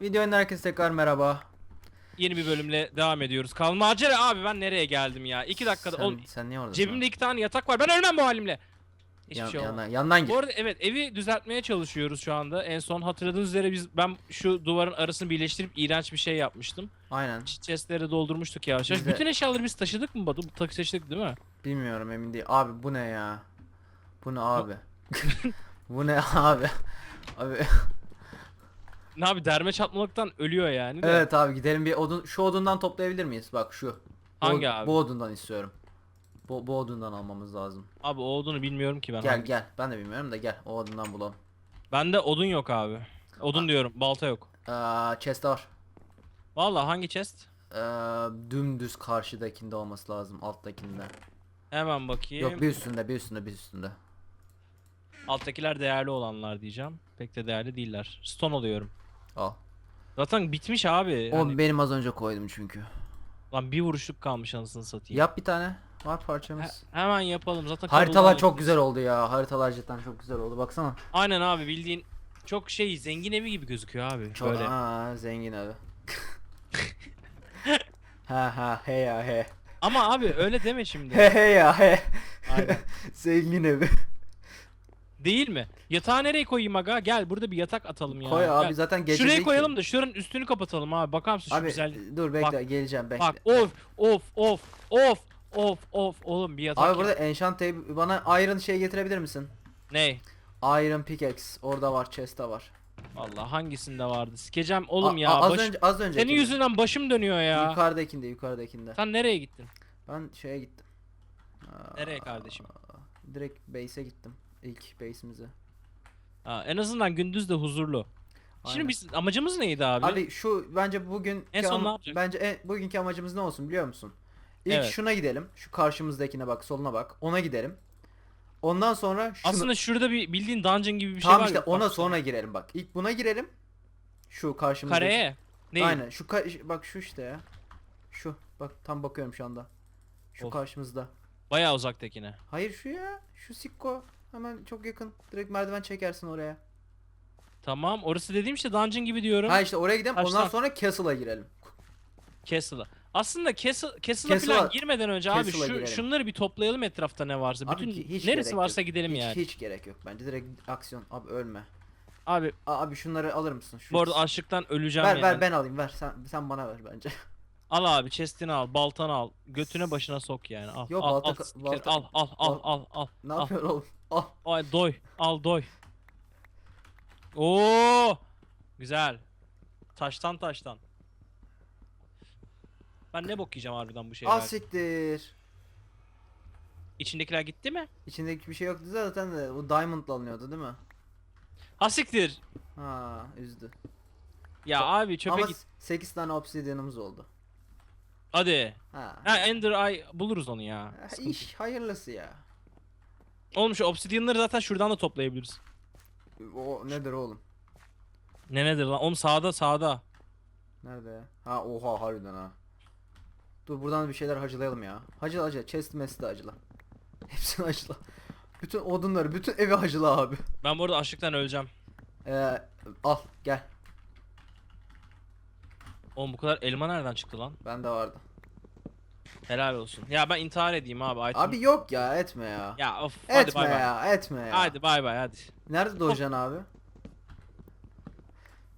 Videonun herkese tekrar merhaba. Yeni bir bölümle devam ediyoruz. Kalma acele abi ben nereye geldim ya? 2 dakikada Sen, oğlum sen niye oradasın? cebimde iki tane yatak var. Ben ölmem bu halimle. Hiçbir Yan, şey olmaz. yandan, yandan git. Bu arada evet evi düzeltmeye çalışıyoruz şu anda. En son hatırladığınız üzere biz ben şu duvarın arasını birleştirip iğrenç bir şey yapmıştım. Aynen. Chestleri doldurmuştuk yavaş yavaş. Biz de- Bütün eşyaları biz taşıdık mı Batu? Tak taşıdık değil mi? Bilmiyorum emin değil. Abi bu ne ya? Bu ne abi? bu ne abi? Abi Ne abi derme çatmalıktan ölüyor yani de. evet abi gidelim bir odun şu odundan toplayabilir miyiz? Bak şu. Bu- Hangi abi? Bu odundan istiyorum. Bu, bu odundan almamız lazım. Abi o olduğunu bilmiyorum ki ben. Gel Hangi- gel. Ben de bilmiyorum da gel. O odundan bulalım. Bende odun yok abi. Odun diyorum balta yok. Aa, chest var. Vallahi hangi chest? Ee, dümdüz karşıdakinde olması lazım. Alttakinde. Hemen bakayım. Yok bir üstünde bir üstünde bir üstünde. Alttakiler değerli olanlar diyeceğim. Pek de değerli değiller. Stone alıyorum. Al. Zaten bitmiş abi. O Hani- benim az önce koydum çünkü. Lan bir vuruşluk kalmış anasını satayım. Yap bir tane. Var He- parçamız. hemen yapalım zaten. Haritalar kablolar- çok güzel oldu ya. Haritalar cidden çok güzel oldu. Baksana. Aynen abi bildiğin çok şey zengin evi gibi gözüküyor abi. Çok Böyle. Aa, zengin abi. ha ha he ya he. Ama abi öyle deme şimdi. He he ya he. Aynen. zengin evi. Değil mi? Yatağı nereye koyayım aga? Gel burada bir yatak atalım ya. Koy abi Gel. zaten gece Şuraya değil ki. koyalım da şuranın üstünü kapatalım abi. Bakar mısın şu Abi güzel. dur bekle geleceğim bekle. Bak of of of of of of oğlum bir yatak. Abi yap- burada enchant table bana iron şey getirebilir misin? Ne? Iron pickaxe orada var chest'te var. Vallahi hangisinde vardı? Sikeceğim oğlum A- ya. az baş- önce az önce. Senin yüzünden başım dönüyor ya. Yukarıdakinde yukarıdakinde. Sen nereye gittin? Ben şeye gittim. Nereye kardeşim? Direkt base'e gittim. İlk base'imize. Ha, en azından gündüz de huzurlu. Aynen. Şimdi biz amacımız neydi abi? Abi şu bence bugün En son ne yapacak? bence en, bugünkü amacımız ne olsun biliyor musun? İlk Evet. şuna gidelim. Şu karşımızdakine bak, soluna bak. Ona gidelim. Ondan sonra şunu Aslında şurada bir bildiğin dungeon gibi bir şey tamam var. işte ya, ona bak, sonra girelim bak. İlk buna girelim. Şu karşımızdaki. Kareye. Değil. Aynen. Şu ka- bak şu işte ya. Şu. Bak tam bakıyorum şu anda. Şu Of. karşımızda. Bayağı uzaktakine. Hayır şu ya. Şu sikko. Hemen çok yakın. Direkt merdiven çekersin oraya. Tamam orası dediğim işte dungeon gibi diyorum. Ha işte oraya gidelim. Ondan sonra castle'a girelim. Castle'a. Aslında Castle, Castle'a Castle'a- falan girmeden önce abi Castle'a şu, girelim. şunları bir toplayalım etrafta ne varsa. Bütün ki- hiç neresi gerek varsa yok. gidelim hiç, yani. hiç gerek yok bence. Direkt aksiyon. Abi ölme. Abi Aa, abi şunları alır mısın? Şu bu arada açlıktan öleceğim ver yani. ver ben alayım ver. Sen sen bana ver bence. Al abi chest'ini al, baltanı al, götüne başına sok yani. Al. Yok, al, balta al, balta- al, al, al, al, al. ne al. yapıyorsun oğlum? Al. Ay doy, al doy. Oo! Güzel. Taştan taştan. Ben ne bok yiyeceğim harbiden bu Al şeyler. siktir. İçindekiler gitti mi? İçindeki bir şey yoktu zaten de bu diamond'la alınıyordu değil mi? Ha siktir. Ha üzdü. Ya abi çöpe Ama git. 8 tane obsidianımız oldu. Hadi. Ha. Ha Ender Eye buluruz onu ya. Ha, Sıkıntı İş hayırlısı ya. Oğlum şu obsidianları zaten şuradan da toplayabiliriz. O nedir oğlum? Ne nedir lan? Oğlum sağda sağda. Nerede ya? Ha oha harbiden ha. Dur buradan bir şeyler hacılayalım ya. Hacıla hacıla. Chest mesti de hacıla. Hepsini hacıla. Bütün odunları, bütün evi hacıla abi. Ben bu arada açlıktan öleceğim. Ee, al gel. Oğlum bu kadar elma nereden çıktı lan? Bende vardı. Helal olsun. Ya ben intihar edeyim abi. Item. Abi yok ya etme ya. Ya of hadi etme bay bay. ya, etme ya. Hadi bay bay hadi. Nerede doğacaksın abi?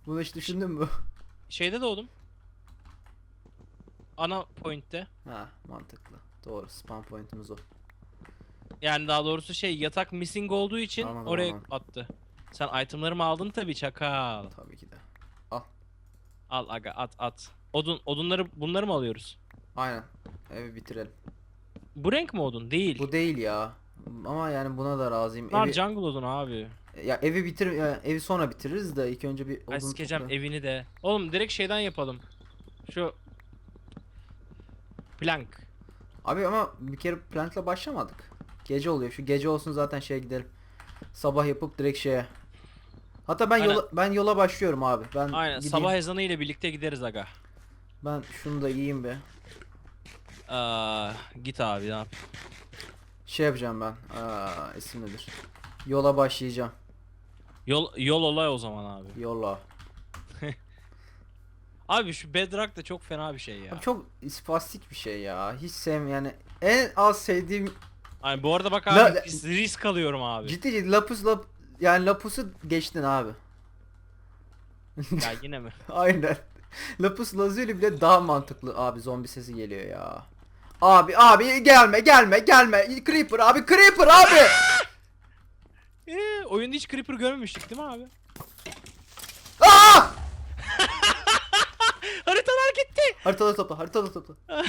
Bunu hiç düşündün mü? Şeyde doğdum. Ana point'te. ha mantıklı. Doğru spawn point'imiz o. Yani daha doğrusu şey yatak missing olduğu için Anladım, oraya anladım. attı. Sen itemlarımı aldın tabii çakal. Tabii ki de. Al aga at at. Odun odunları bunları mı alıyoruz? Aynen. Evi bitirelim. Bu renk mi odun? Değil. Bu değil ya. Ama yani buna da razıyım. Bunlar Evi, jungle odun abi. ya evi bitir ya evi sonra bitiririz de ilk önce bir Ben odun sikeceğim topla. evini de. Oğlum direkt şeyden yapalım. Şu plank. Abi ama bir kere plankla başlamadık. Gece oluyor. Şu gece olsun zaten şeye gidelim. Sabah yapıp direkt şeye. Hatta ben Aynen. yola ben yola başlıyorum abi. Ben Aynen gideyim. sabah ezanı ile birlikte gideriz aga. Ben şunu da yiyeyim be. Aa, git abi ne yap? Şey yapacağım ben. Aa, isim nedir? Yola başlayacağım. Yol yol olay o zaman abi. Yola. Abi şu Bedrock da çok fena bir şey ya. Abi çok ispastik bir şey ya. Hiç sevm yani en az sevdiğim Ay bu arada bak La- abi risk, risk alıyorum abi. ciddi ciddi lapus lap yani lapusu geçtin abi. ya yine mi? Aynen. Lapus lazuli bile daha mantıklı abi zombi sesi geliyor ya. Abi abi gelme gelme gelme. Creeper abi Creeper abi. Ee, oyunda hiç Creeper görmemiştik değil mi abi? Aa! Haritalar gitti. Haritada topla haritada topla.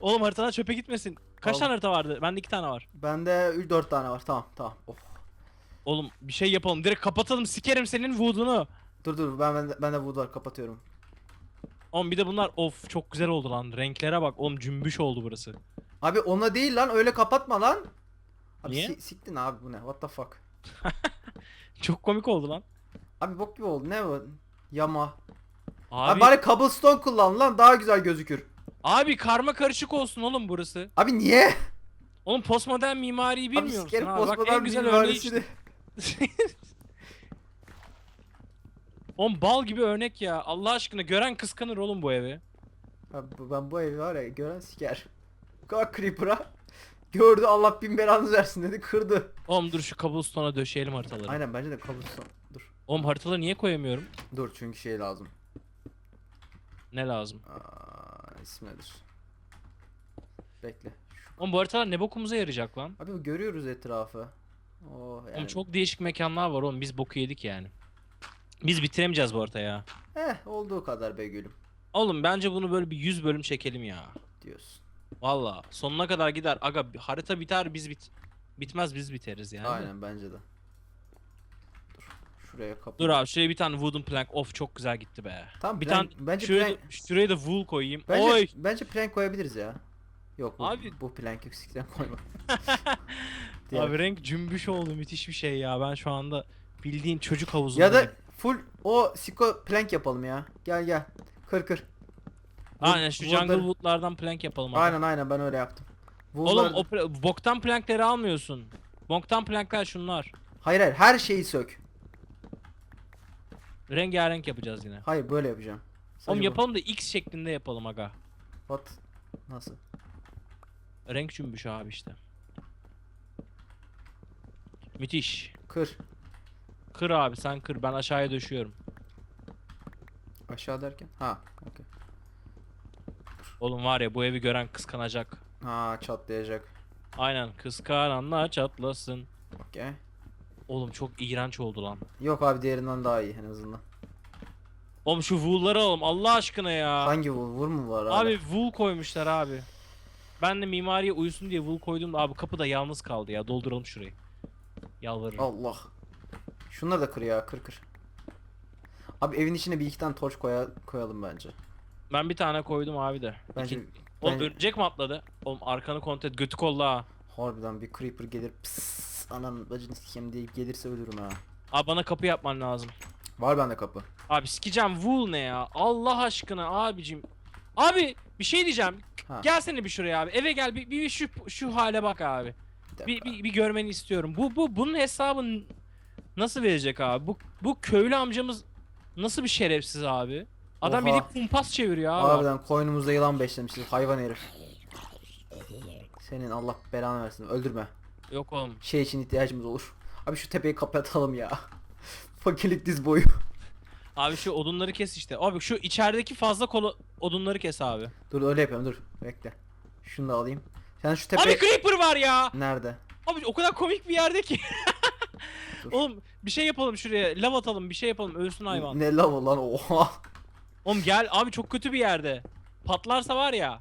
Oğlum haritalar çöpe gitmesin. Kaç Al. tane harita vardı? Bende iki tane var. Bende 3 4 tane var. Tamam tamam. Of. Oğlum bir şey yapalım. Direkt kapatalım. Sikerim senin wood'unu. Dur dur ben ben de, ben de wood var kapatıyorum. Oğlum bir de bunlar of çok güzel oldu lan. Renklere bak. Oğlum cümbüş oldu burası. Abi ona değil lan öyle kapatma lan. Abi Niye? si- siktin abi bu ne? What the fuck? Çok komik oldu lan. Abi bok gibi oldu. Ne bu? Yama. Abi, Abi, bari cobblestone kullan lan daha güzel gözükür. abi karma karışık olsun oğlum burası. Abi niye? Oğlum postmodern mimariyi Abi bilmiyor musun sikerim abi? Bak postmodern en güzel örneği mimarisini. işte. Oğlum bal gibi örnek ya. Allah aşkına gören kıskanır oğlum bu evi. Abi ben bu evi var ya gören siker. Kalk Creeper'a. Gördü Allah bin belanı versin dedi kırdı. Oğlum dur şu cobblestone'a döşeyelim haritaları. Aynen bence de cobblestone. Dur. Oğlum haritaları niye koyamıyorum? Dur çünkü şey lazım. Ne lazım? Aa, ismi nedir? Bekle. Oğlum bu haritalar ne bokumuza yarayacak lan? Abi görüyoruz etrafı. Oh yani. Oğlum çok değişik mekanlar var oğlum biz boku yedik yani. Biz bitiremeyeceğiz bu haritayı ya. Eh olduğu kadar be gülüm Oğlum bence bunu böyle bir 100 bölüm çekelim ya. diyorsun. Valla sonuna kadar gider. Aga harita biter biz bit bitmez biz biteriz yani. Aynen bence de. Dur. Şuraya kapı. Dur abi şuraya bir tane wooden plank of çok güzel gitti be. Tamam Bir plank- tane bence şuraya, plank, da, şuraya da wool koyayım. bence, Oy. bence plank koyabiliriz ya. Yok bu, Abi- bu plank yüksekten koyma. Diğer- Abi renk cümbüş oldu müthiş bir şey ya. Ben şu anda bildiğin çocuk havuzunda. ya da full o siko plank yapalım ya. Gel gel. Kır kır. Aynen şu woodları- jungle woodlardan plank yapalım abi. Aynen aynen ben öyle yaptım. Oğlum Woodlar- o pla- boktan plankleri almıyorsun. Boktan plankler şunlar. Hayır hayır her şeyi sök. Rengarenk yapacağız yine. Hayır böyle yapacağım. Sadece Oğlum bu. yapalım da X şeklinde yapalım aga. What? Nasıl? Renk cümbüşü abi işte. Müthiş. Kır. Kır abi sen kır ben aşağıya döşüyorum. Aşağı derken? Ha, okey. Oğlum var ya bu evi gören kıskanacak. Ha, çatlayacak. Aynen kıskananlar çatlasın. Okey. Oğlum çok iğrenç oldu lan. Yok abi diğerinden daha iyi en azından. Oğlum şu wool'ları alalım Allah aşkına ya. Hangi vur, vur mu var abi? Abi wool koymuşlar abi. Ben de mimariye uyusun diye wool koydum da abi kapıda yalnız kaldı ya. Dolduralım şurayı. Yalvarırım. Allah. Şunları da kır ya, kır kır. Abi evin içine bir iki tane torç koya, koyalım bence. Ben bir tane koydum abi de. Bence, İki- Oğlum bence- örümcek mi atladı? Oğlum arkanı kontrol et götü kolla ha. harbiden bir creeper gelir pıs anan bacını sikeyim deyip gelirse ölürüm ha. Abi bana kapı yapman lazım. Var bende kapı. Abi sikeceğim wool ne ya? Allah aşkına abicim. Abi bir şey diyeceğim. Ha. Gelsene bir şuraya abi. Eve gel bir, bir şu şu hale bak abi. Bir Bir, bir, görmeni istiyorum. Bu bu bunun hesabını nasıl verecek abi? Bu bu köylü amcamız nasıl bir şerefsiz abi? Adam Oha. kumpas çeviriyor abi. Harbiden koynumuzda yılan beslemişiz hayvan herif. Senin Allah belanı versin öldürme. Yok oğlum. Şey için ihtiyacımız olur. Abi şu tepeyi kapatalım ya. Fakirlik diz boyu. Abi şu odunları kes işte. Abi şu içerideki fazla kolu odunları kes abi. Dur öyle yapıyorum dur. Bekle. Şunu da alayım. Sen şu tepe... Abi creeper var ya. Nerede? Abi o kadar komik bir yerde ki. Dur. Oğlum bir şey yapalım şuraya. Lav atalım bir şey yapalım ölsün hayvan. Ne lav lan oha. Oğlum gel abi çok kötü bir yerde. Patlarsa var ya.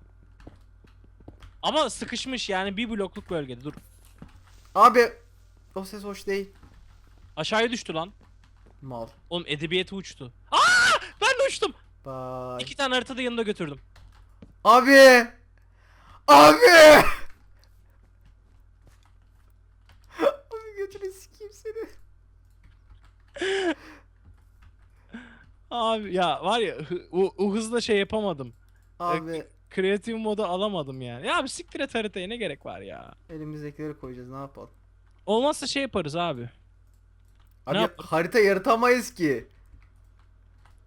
Ama sıkışmış yani bir blokluk bölgede dur. Abi o ses hoş değil. Aşağıya düştü lan. Mal. Oğlum edebiyatı uçtu. Aa! Ben de uçtum. Bye. İki tane haritada yanında götürdüm. Abi! Abi Abi ya var ya hı- o, o hızla şey yapamadım. Abi Kreatif moda alamadım yani. Ya abi siktir et haritaya ne gerek var ya. elimizdekileri koyacağız ne yapalım? Olmazsa şey yaparız abi. Abi yapalım? harita yaratamayız ki.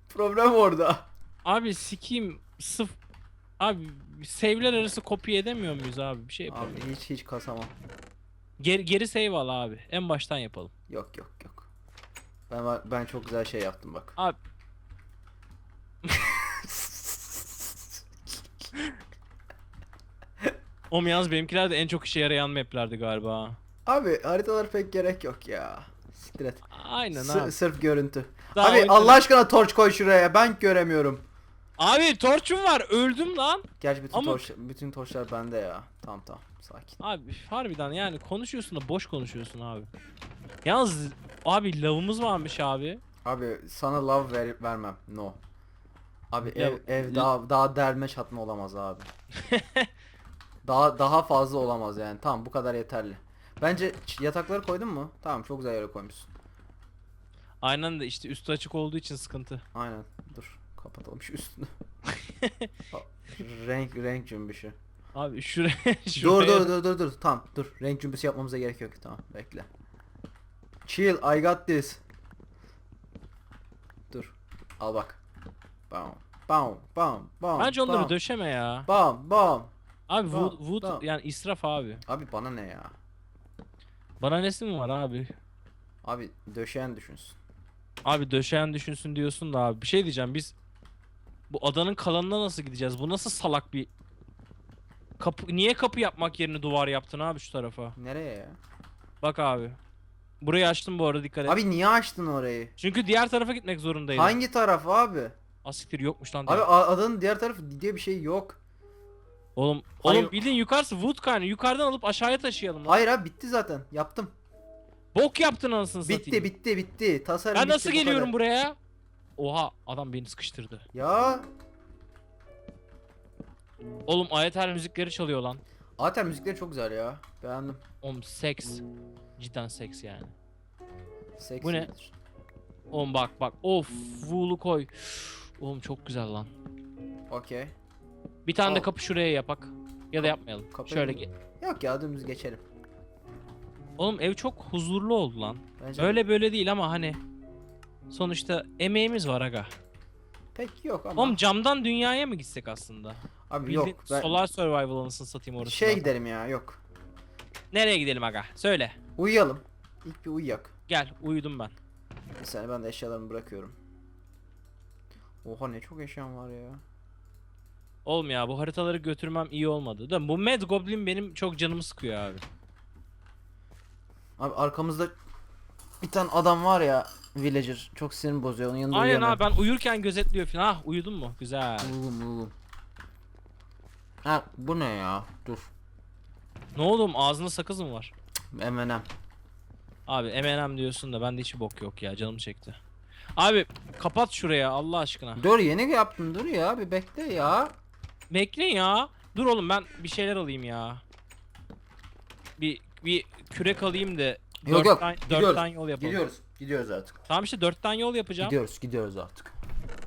Problem orada. Abi sikeyim sıf Abi save'ler arası kopya edemiyor muyuz abi? Bir şey yapalım. Abi hiç hiç kasamam. Geri, geri save al abi. En baştan yapalım. Yok yok yok. Ben ben çok güzel şey yaptım bak. Abi Oğlum yalnız benimkiler de en çok işe yarayan maplerdi galiba. Abi haritalar pek gerek yok ya. Siktir et. Aynen S- abi. sırf görüntü. Daha abi oyun- Allah aşkına torç koy şuraya. Ben göremiyorum. Abi torçum var. Öldüm lan. Gerçi bütün Ama- torç bütün torçlar bende ya. Tamam tamam sakin. Abi harbiden yani konuşuyorsun da boş konuşuyorsun abi. Yalnız abi lavımız varmış abi. Abi sana love ver, vermem. No. Abi ev ev daha daha derme çatma olamaz abi. daha daha fazla olamaz yani. Tamam bu kadar yeterli. Bence ç- yatakları koydun mu? Tamam çok güzel yere koymuşsun. Aynen de işte üstü açık olduğu için sıkıntı. Aynen. Dur kapatalım şu üstünü. Renk renk cümbüşü. Abi şuraya Dur şuraya dur dur dur dur. Tamam dur. Renk cümbüsü yapmamıza gerek yok. Tamam bekle. Chill I got this. Dur. Al bak. Bam. Bam. Bam. Bam. Bence onları bam, döşeme ya. Bam. Bam. Abi Tamam, wood, wood tamam. yani israf abi. Abi bana ne ya? Bana nesi mi var abi? Abi döşeyen düşünsün. Abi döşeyen düşünsün diyorsun da abi. Bir şey diyeceğim biz bu adanın kalanına nasıl gideceğiz? Bu nasıl salak bir kapı niye kapı yapmak yerine duvar yaptın abi şu tarafa? Nereye ya? Bak abi. Burayı açtım bu arada dikkat et. Abi niye açtın orayı? Çünkü diğer tarafa gitmek zorundaydım. Hangi taraf abi? Asiktir yokmuş lan. Abi diyor. a- adanın diğer tarafı diye bir şey yok. Oğlum, Hayır. oğlum bildiğin yukarısı wood kaynı. Yukarıdan alıp aşağıya taşıyalım lan. Hayır abi bitti zaten. Yaptım. Bok yaptın anasını Bitti satayım. bitti bitti. Tasarım Ben bitti, nasıl bu geliyorum kadar. buraya? Oha adam beni sıkıştırdı. Ya Oğlum ayetel müzikleri çalıyor lan. Ater müzikleri çok güzel ya. Beğendim. Oğlum seks. Cidden seks yani. Seksi Bu ne? midir? Oğlum bak bak. Of Wool'u koy. Oğlum çok güzel lan. Okey. Bir tane de Al. kapı şuraya yapak. Ya da yapmayalım. kapıyı Şöyle mı? ge- Yok ya dümdüz geçelim. Oğlum ev çok huzurlu oldu lan. Bence Öyle böyle değil ama hani sonuçta emeğimiz var aga. pek yok ama. Oğlum camdan dünyaya mı gitsek aslında? Abi Bildiğin yok. Ben Solar Survival anasını satayım orası. şey zaten. gidelim ya yok. Nereye gidelim aga? Söyle. Uyuyalım. İlk bir uyuyak. Gel uyudum ben. Saniye ben de eşyalarımı bırakıyorum. Oha ne çok eşyam var ya. Oğlum ya bu haritaları götürmem iyi olmadı. Değil mi? Bu Mad Goblin benim çok canımı sıkıyor abi. Abi arkamızda bir tane adam var ya villager çok sinir bozuyor onun yanında Aynen abi ben uyurken gözetliyor falan. Ah uyudun mu? Güzel. Uyudum uyudum. Ha bu ne ya? Dur. Ne oldu oğlum ağzında sakız mı var? M&M. Abi M&M diyorsun da bende hiç bok yok ya canım çekti. Abi kapat şuraya Allah aşkına. Dur yeni yaptım dur ya bir bekle ya. Bekleyin ya. Dur oğlum ben bir şeyler alayım ya. Bir bir kürek alayım da Yok, yok, tane- gidiyoruz, dörtten yol yapalım. Gidiyoruz. Gidiyoruz artık. Tamam işte dörtten yol yapacağım. Gidiyoruz gidiyoruz artık.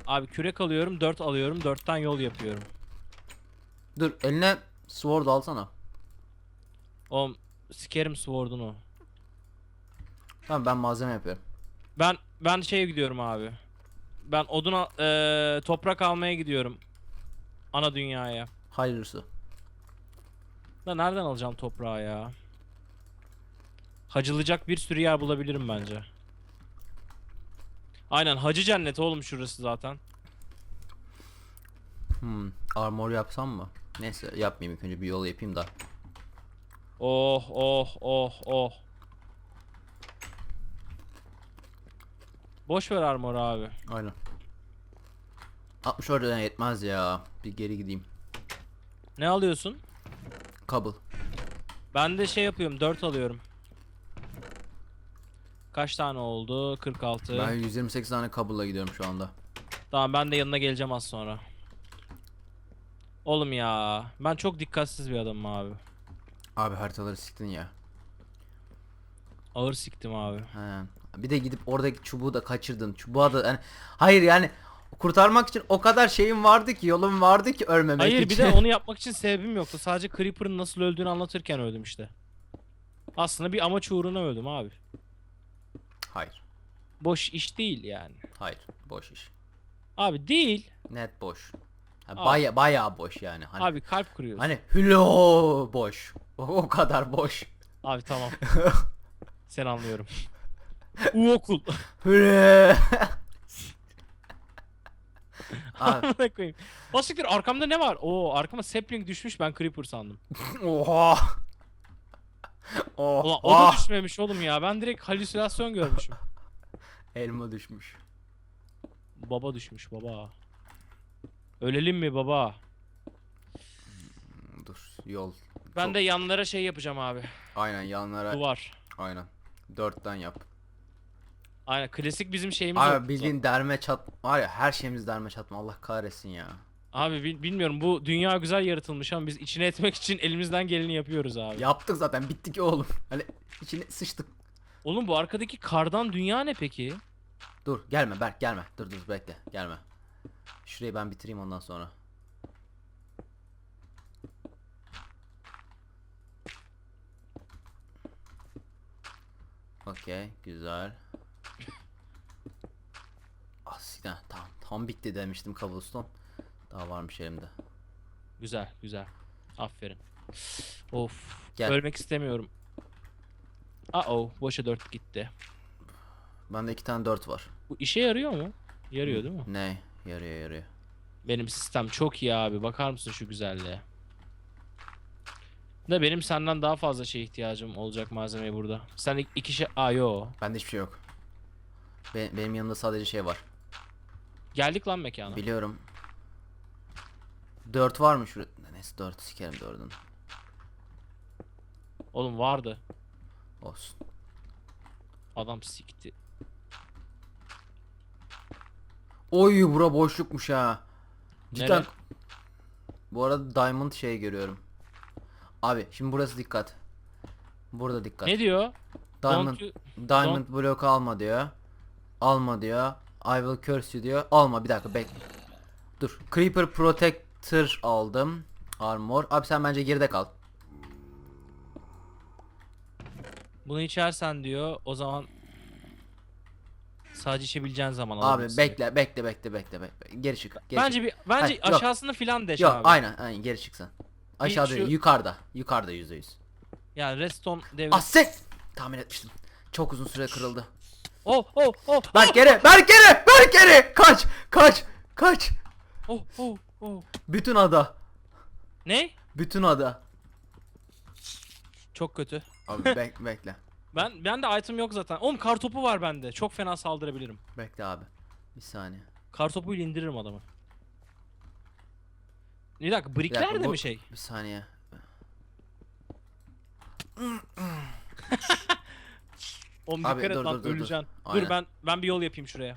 Abi kürek alıyorum, dört alıyorum, dörtten yol yapıyorum. Dur eline sword alsana. Oğlum sikerim sword'unu. Tamam ben malzeme yapıyorum. Ben ben şeye gidiyorum abi. Ben odun al- eee, toprak almaya gidiyorum. Ana dünyaya. Hayırlısı. Da nereden alacağım toprağı ya? Hacılacak bir sürü yer bulabilirim bence. Aynen hacı cenneti oğlum şurası zaten. Hmm, armor yapsam mı? Neyse yapmayayım ilk önce bir yol yapayım da. Oh oh oh oh. Boş ver armor abi. Aynen. 60 oradan yetmez ya. Bir geri gideyim. Ne alıyorsun? Kabul. Ben de şey yapıyorum 4 alıyorum. Kaç tane oldu? 46. Ben 128 tane kabulla gidiyorum şu anda. Tamam ben de yanına geleceğim az sonra. Oğlum ya ben çok dikkatsiz bir adamım abi. Abi haritaları siktin ya. Ağır siktim abi. He. Bir de gidip oradaki çubuğu da kaçırdın. Çubuğa da yani hayır yani kurtarmak için o kadar şeyim vardı ki yolum vardı ki ölmemek Hayır için. bir de onu yapmak için sebebim yoktu. Sadece Creeper'ın nasıl öldüğünü anlatırken öldüm işte. Aslında bir amaç uğruna öldüm abi. Hayır. Boş iş değil yani. Hayır. Boş iş. Abi değil. Net boş. Ha, baya bayağı boş yani. Hani Abi kalp kırıyorsun. hani hülo boş. O, o kadar boş. Abi tamam. Sen anlıyorum. U okul. Hüle. Amına koyayım. O siktir arkamda ne var? Oo arkama sapling düşmüş ben creeper sandım. oha. Ulan o Oha. da düşmemiş oğlum ya. Ben direkt halüsinasyon görmüşüm. Elma düşmüş. Baba düşmüş baba. Ölelim mi baba? Dur yol. Ben Çok- de yanlara şey yapacağım abi. Aynen yanlara. Duvar. Aynen. Dörtten yap. Aynen klasik bizim şeyimiz. Abi bildiğin derme çat var ya her şeyimiz derme çatma Allah kahretsin ya. Abi bil- bilmiyorum bu dünya güzel yaratılmış ama biz içine etmek için elimizden geleni yapıyoruz abi. Yaptık zaten bittik oğlum. Hani içine sıçtık. Oğlum bu arkadaki kardan dünya ne peki? Dur gelme Berk gelme. Dur dur bekle gelme. Şurayı ben bitireyim ondan sonra. Okey güzel. Aslında tamam tam bitti demiştim cobblestone. Daha varmış elimde. Güzel güzel. Aferin. Of. Gel. Ölmek istemiyorum. Aa oh boşa 4 gitti. Bende iki tane dört var. Bu işe yarıyor mu? Yarıyor değil mi? Ne? Yarıyor yarıyor. Benim sistem çok iyi abi. Bakar mısın şu güzelliğe? Da benim senden daha fazla şey ihtiyacım olacak malzemeye burada. Sen ik- iki şey... Aa yo. Bende hiçbir şey yok. Be- benim yanımda sadece şey var. Geldik lan mekana. Biliyorum. 4 var mı şurada? Neyse 4 sikerim 4'ün. Oğlum vardı. Olsun. Adam sikti. Oy bura boşlukmuş ha. Cidden. Nere? Bu arada diamond şey görüyorum. Abi şimdi burası dikkat. Burada dikkat. Ne diyor? Diamond Don't you- diamond blok alma diyor. Alma diyor. I will curse you diyor. Alma bir dakika bek. Dur. Creeper protector aldım. Armor. Abi sen bence geride kal. Bunu içersen diyor o zaman sadece içebileceğin zaman Abi alabilirsin. bekle bekle bekle bekle bekle. Geri çık. Geri Bence çık. bir bence Hayır, yok. aşağısını filan deş Yok abi. aynen aynen geri çık sen. Aşağıda şu- yukarıda. Yukarıda yüzde yüz. Yani redstone devre. Asek! Tahmin etmiştim. Çok uzun süre kırıldı. Oh oh oh. Berk geri! Berk geri! Berk geri! Kaç! Kaç! Kaç! Oh oh oh. Bütün ada. Ne? Bütün ada. Çok kötü. Abi bek bekle. Ben ben de item yok zaten. Oğlum kar topu var bende. Çok fena saldırabilirim. Bekle abi. Bir saniye. Kar topuyla indiririm adamı. Bir dakika Bir brickler dakika, de bu- mi şey? Bir saniye. Oğlum Abi, dikkat et dur, lan dur, dur, dur. öleceksin. Dur, Aynen. ben ben bir yol yapayım şuraya.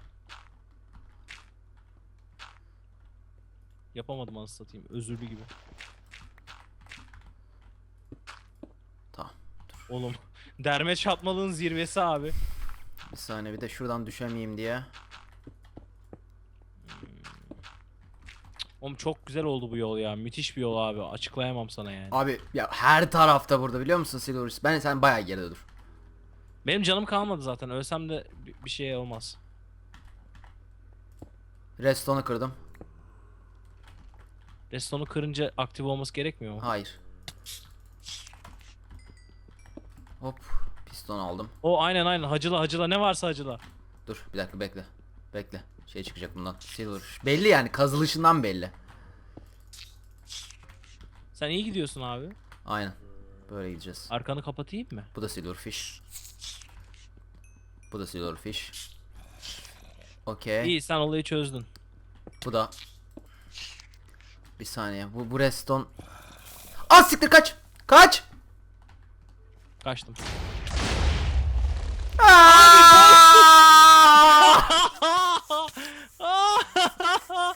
Yapamadım anasını satayım. Özürlü gibi. Tamam. Oğlum derme çatmalığın zirvesi abi. Bir saniye bir de şuradan düşemeyeyim diye. Oğlum çok güzel oldu bu yol ya. Müthiş bir yol abi. Açıklayamam sana yani. Abi ya her tarafta burada biliyor musun Silverus? Ben sen bayağı geride dur. Benim canım kalmadı zaten. Ölsem de bi- bir şey olmaz. Redstone'u kırdım. Redstone'u kırınca aktif olması gerekmiyor mu? Hayır. Hop. Piston aldım. O aynen aynen. Hacıla hacıla ne varsa hacıla. Dur bir dakika bekle. Bekle. Şey çıkacak bundan. Silver. Belli yani kazılışından belli. Sen iyi gidiyorsun abi. Aynen. Böyle gideceğiz. Arkanı kapatayım mı? Bu da silverfish. Bu da silverfish. Okey. İyi sen olayı çözdün. Bu da. Bir saniye. Bu, bu redstone. Aa siktir kaç. Kaç. Kaçtım.